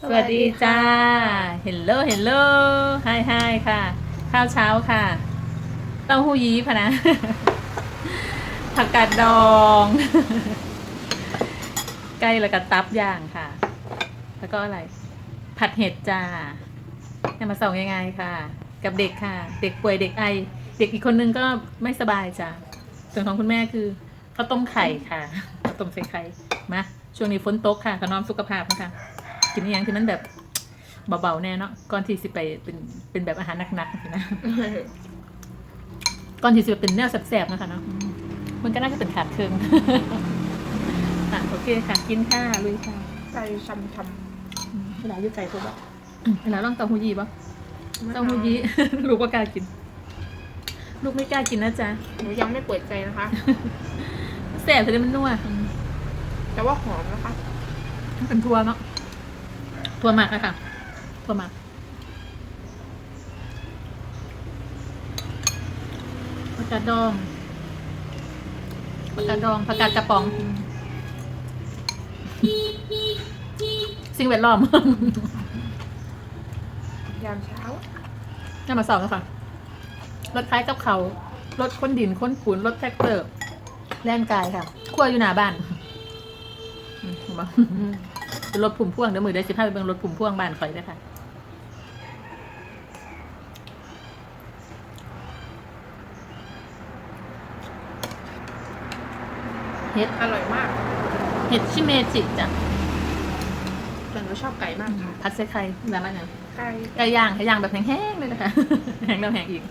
สวัสดีจ้าเฮลโลเฮลโลไฮไฮค่ะ ข้าวเช้าค่ะ เต้าหู้ยี้พะนะ ผักกาดดอง ใกล้แล้วก็ตับย่างค่ะ แล้วก็อะไร ผัดเห็ดจ้าเนี่ยมาส่งยังไงค่ะ กับเด็กค่ะ เด็กป่วยเด็กไอ เด็กอีกคนนึงก็ไม่สบายจ้าส่วนของคุณแม่คือข้าวต้มไข่ค่ะข้าวต้มใส่ไข่ มา ช่วงนี้ฝนตกค่ะขนอมสุขภาพนะคะ กินอหย่างที่มันแบบเบาๆแน่เนาะก่อนที่สิไปเป็นเป็นแบบอาหารหนักๆสินะก่อนที่จะเป็นแนวแสบๆนะคะเนาะอืมมันก็น่าจะเป็นขาดเครื่องอะโอเคค่ะกินค่ะลุยค่ะใจช้ำช้อืมเวลาอยู่ไกลตัวบ่อืมเวลาลองเต้าหู้ยี้บ่ำเต้าหู้ยี้ ลูกก็กล้ากิน ลูกไม่กล้ากินนะจ๊ะหนูยังไม่เปิดใจนะคะ แสบเลยมันนัวอืมแต่ว่าหอมนะคะเป็นทัวเนาะ ทัวหมักอะค่ะทัวหมักผักกาดดองผักกาดดองผักกาดกระป๋อง สิ่งแวดล้อม ยามเช้าน่ามาสอบแล้วค่ะ รถคล้ายกับเขา รถค้นดินค้นปูนรถแท็กเตอร์ แล่นกายค่ะ ขั้วอยู่หน้าบ้านอืมเห็นปะเป็น รถผุ่มพ่วงเดี๋ยวมือได้สิพาไปเบิ่งรถผุ่มพ่วงบ้านข่อยด้วยค่ะเห็ดอร่อยมากเห็ดชิเมจิจ้ะแต่หนูชอบไก่มากค่ะพัดใส่ไข่แล้วมันยังไก่ไก่ย่างไก่ย่างแบบแห้งๆเลยนะคะแห้งแล้วแห้งอีก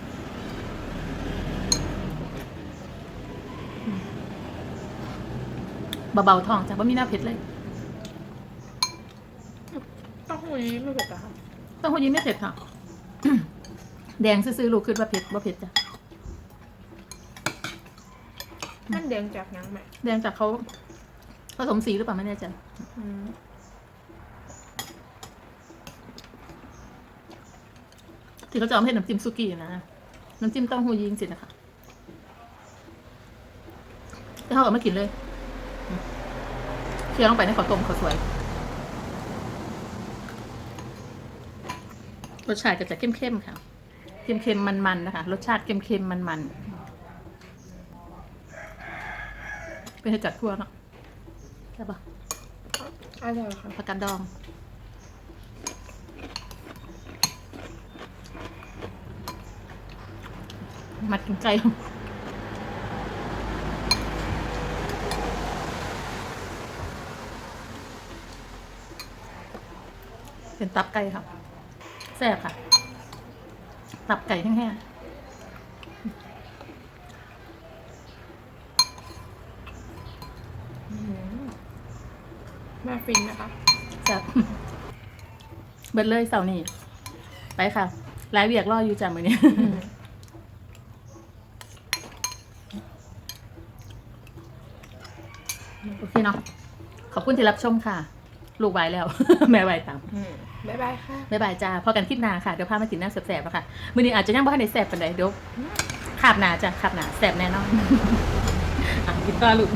เบาๆท้องจ้ะว่ามีหน้าเผ็ดเลยเต้า หู้ยี้ไม่เผ็ดเหรอคะเต้องหูยิ้มไม่เผ็ดค่ะ แดงซื่อๆลูกขึ้นว่าเผ็ดว่าเผ็ดจ้ะ มันแดงจากหยังไหมแดงจากเขาผสมสีหรือเปล่าไม่แน่ใจ อืมที่เขาจะเอามาให้น้ำจิ้มซุกี้นะน้ำจิ้มเต้าหู้ยีจริงๆนะคะแต่เขาเอามากินเลยเคี่ยวลงไปในข้าวต้มข้าวสวย รสชาติก็จะเข้มๆค่ะเข้มๆมันๆนะคะ รสชาติเข้มๆมันๆเป็นให้จัดทั่วเนาะใช่ปะอร่อยค่ะผักกาดดองมัดกินไก่เป็นตับไก่ค่ะ แซ่บค่ะ ตับไก่แห้งอืมแม่ฟินนะคะๆแซ่บเบิดเลยเสาร์นี้ ไปค่ะไลฟ์เวียกรออยู่จ้ะมือนี้ โอเคเนาะ ขอบคุณที่รับชมค่ะ ลูกไหวแล้ว แม่ไหวตามอืมบ๊ายบายค่ะ บ๊ายบายจ้าพอกันคลิปหน้าค่ะ เดี๋ยวพามากินน้ำแสบๆแล้วค่ะ มือนี้อาจจะยังบ่ทันได้แสบปันใดเดี๋ยวขาบหนาจ้ะขาบหนาแสบแน่นอน อะกินต่อลูก